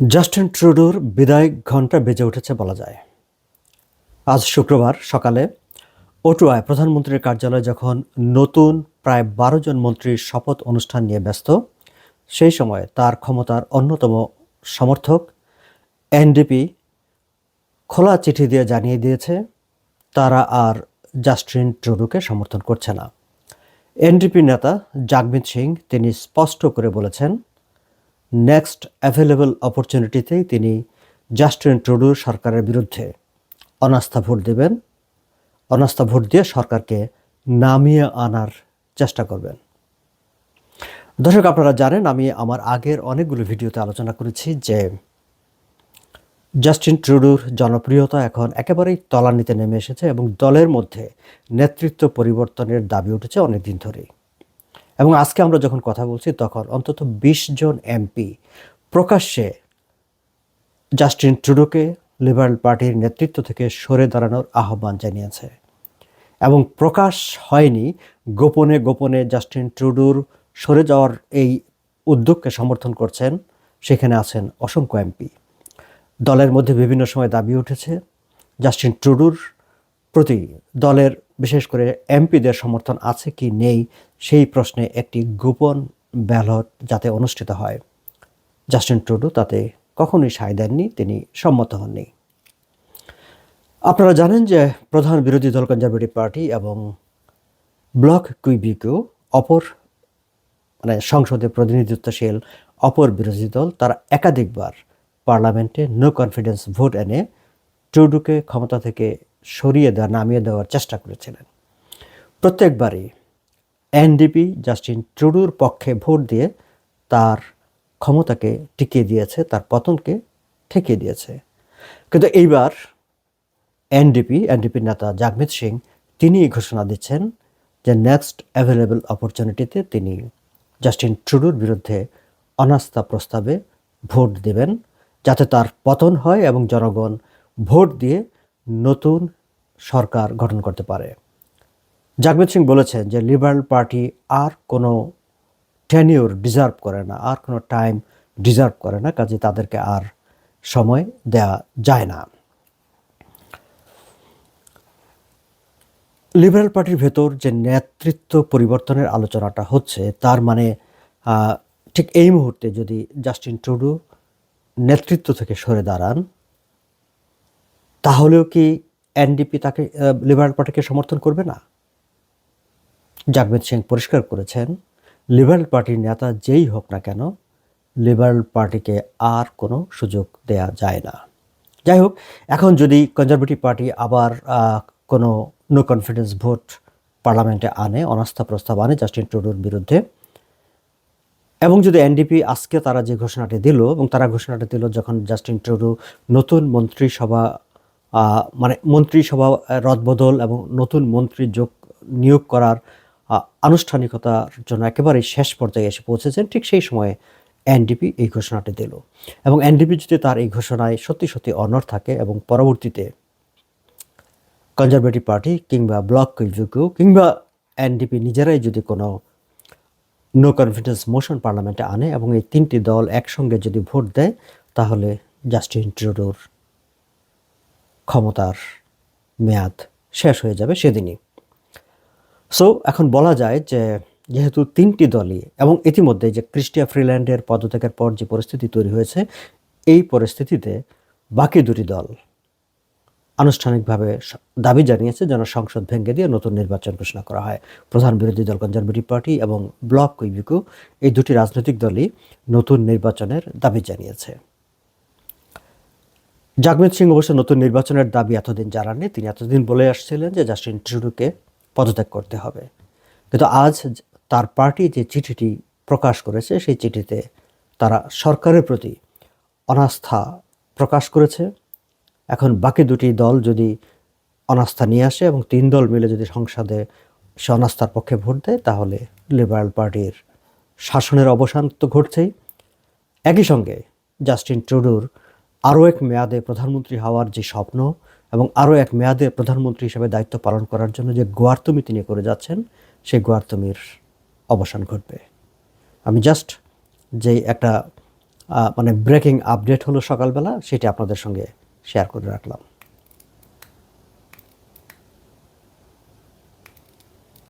Justin ট্রুডোর বিদায় ঘণ্টা বেজে উঠেছে বলা যায়। আজ শুক্রবার সকালে ওটুয়ায় প্রধানমন্ত্রীর কার্যালয়ে যখন নতুন প্রায় বারো জন মন্ত্রীর শপথ অনুষ্ঠান নিয়ে ব্যস্ত, সেই সময় তার ক্ষমতার অন্যতম সমর্থক এনডিপি খোলা চিঠি দিয়ে জানিয়ে দিয়েছে, তারা আর জাস্টিন ট্রুডোকে সমর্থন করছে না। এনডিপি নেতা জাগমিত সিং তিনি স্পষ্ট করে বলেছেন নেক্সট অ্যাভেলেবল অপরচুনিটিতেই তিনি জাস্টিন ট্রুডোর সরকারের বিরুদ্ধে অনাস্থা ভোট দেবেন। অনাস্থা ভোট দিয়ে সরকারকে নামিয়ে আনার চেষ্টা করবেন। দর্শক, আপনারা জানেন, আমি আমার আগের অনেকগুলো ভিডিওতে আলোচনা করেছি যে জাস্টিন ট্রুডুর জনপ্রিয়তা এখন একেবারেই তলানিতে নেমে এসেছে এবং দলের মধ্যে নেতৃত্ব পরিবর্তনের দাবি উঠেছে অনেক দিন ধরেই। এবং আজকে আমরা যখন কথা বলছি, তখন অন্তত বিশ জন এমপি প্রকাশ্যে জাস্টিন ট্রুডোকে লিবারেল পার্টির নেতৃত্ব থেকে সরে দাঁড়ানোর আহ্বান জানিয়েছে। এবং প্রকাশ হয়নি গোপনে গোপনে জাস্টিন ট্রুডোর সরে যাওয়ার এই উদ্যোগকে সমর্থন করছেন, সেখানে আছেন অসংখ্য এমপি। দলের মধ্যে বিভিন্ন সময় দাবি উঠেছে, জাস্টিন ট্রুডোর প্রতি দলের বিশেষ করে এমপিদের সমর্থন আছে কি নেই, সেই প্রশ্নে একটি গোপন ব্যালট যাতে অনুষ্ঠিত হয়। জাস্টিন ট্রুডো তাতে কখনোই সায় দেননি, তিনি সম্মত হননি। আপনারা জানেন যে প্রধান বিরোধী দল কনজারভেটিভ পার্টি এবং ব্লক কুইবিকো অপর মানে সংসদে প্রতিনিধিত্বশীল অপর বিরোধী দল, তারা একাধিকবার পার্লামেন্টে নো কনফিডেন্স ভোট এনে ট্রুডোকে ক্ষমতা থেকে সরিয়ে দেওয়া, নামিয়ে দেওয়ার চেষ্টা করেছিলেন। প্রত্যেকবারই এনডিপি জাস্টিন ট্রুডুর পক্ষে ভোট দিয়ে তার ক্ষমতাকে টিকিয়ে দিয়েছে, তার পতনকে ঠেকিয়ে দিয়েছে। কিন্তু এইবার এনডিপি, এনডিপির নেতা জাগমিত সিং তিনি ঘোষণা দিচ্ছেন যে নেক্সট অ্যাভেলেবল অপরচুনিটিতে তিনি জাস্টিন ট্রুডুর বিরুদ্ধে অনাস্থা প্রস্তাবে ভোট দেবেন, যাতে তার পতন হয় এবং জনগণ ভোট দিয়ে নতুন সরকার গঠন করতে পারে। জাগমিত সিং বলেছেন যে লিবারেল পার্টি আর কোনো টেনিউর ডিজার্ভ করে না, আর কোনো টাইম ডিজার্ভ করে না, কাজে তাদেরকে আর সময় দেয়া যায় না। লিবারেল পার্টির ভেতর যে নেতৃত্ব পরিবর্তনের আলোচনাটা হচ্ছে, তার মানে ঠিক এই মুহূর্তে যদি জাস্টিন ট্রুডো নেতৃত্ব থেকে সরে দাঁড়ান তাহলেও কি এনডিপি তাকে লিবারেল পার্টিকে সমর্থন করবে না? জাগমিত সিং পরিষ্কার করেছেন লিবারেল পার্টির নেতা যেই হোক না কেন লিবারেল পার্টিকে আর কোনো সুযোগ দেয়া যায় না। যাই হোক, এখন যদি কনজারভেটিভ পার্টি আবার কোনো নো কনফিডেন্স ভোট পার্লামেন্টে আনে, অনাস্থা প্রস্তাব আনে জাস্টিন ট্রুডোর বিরুদ্ধে, এবং যদি এনডিপি আজকে তারা যে ঘোষণাটি দিল, এবং তারা ঘোষণাটি দিল যখন জাস্টিন ট্রুডো নতুন মন্ত্রিসভা মানে মন্ত্রিসভা রদবদল এবং নতুন মন্ত্রী যোগ নিয়োগ করার আনুষ্ঠানিকতার জন্য একেবারেই শেষ পর্যায়ে এসে পৌঁছেছেন, ঠিক সেই সময়ে এনডিপি এই ঘোষণাটি দিল। এবং এনডিপি যদি তার এই ঘোষণায় সত্যি সত্যি অনর থাকে এবং পরবর্তীতে কনজারভেটিভ পার্টি কিংবা ব্লক কুইভুকু কিংবা এনডিপি নিজেরাই যদি কোনো নো কনফিডেন্স মোশন পার্লামেন্টে আনে এবং এই তিনটি দল একসঙ্গে যদি ভোট দেয়, তাহলে জাস্টিন ট্রুডোর ক্ষমতার মেয়াদ শেষ হয়ে যাবে সেদিনই। সো এখন বলা যায় যে যেহেতু তিনটি দলই এবং ইতিমধ্যে যে ক্রিস্টিয়া ফ্রিল্যান্ডের পদত্যাগের পর যে পরিস্থিতি তৈরি হয়েছে, এই পরিস্থিতিতে বাকি দুটি দল আনুষ্ঠানিকভাবে দাবি জানিয়েছে যেন সংসদ ভেঙে দিয়ে নতুন নির্বাচন ঘোষণা করা হয়। প্রধান বিরোধী দল কনজারভেটিভ পার্টি এবং ব্লক কুইবিকু এই দুটি রাজনৈতিক দলই নতুন নির্বাচনের দাবি জানিয়েছে। জাগমিত সিং অবশ্য নতুন নির্বাচনের দাবি এতদিন জানাননি। তিনি এতদিন বলে আসছিলেন যে জাস্টিন ট্রুডোকে পদত্যাগ করতে হবে। কিন্তু আজ তার পার্টি যে চিঠিটি প্রকাশ করেছে, সেই চিঠিতে তারা সরকারের প্রতি অনাস্থা প্রকাশ করেছে। এখন বাকি দুটি দল যদি অনাস্থা নিয়ে আসে এবং তিন দল মিলে যদি সংসদে সে অনাস্থার পক্ষে ভোট দেয়, তাহলে লিবারেল পার্টির শাসনের অবসান তো ঘটছেই। একই সঙ্গে জাস্টিন ট্রুডোর আরও এক মেয়াদে প্রধানমন্ত্রী হওয়ার যে স্বপ্ন এবং আরও এক মেয়াদে প্রধানমন্ত্রী হিসেবে দায়িত্ব পালন করার জন্য যে গোয়ার্তমি তিনি করে যাচ্ছেন সেই গোয়ার্তমির অবসান ঘটবে। আমি জাস্ট যে একটা মানে ব্রেকিং আপডেট হলো সকালবেলা, সেটি আপনাদের সঙ্গে শেয়ার করে রাখলাম।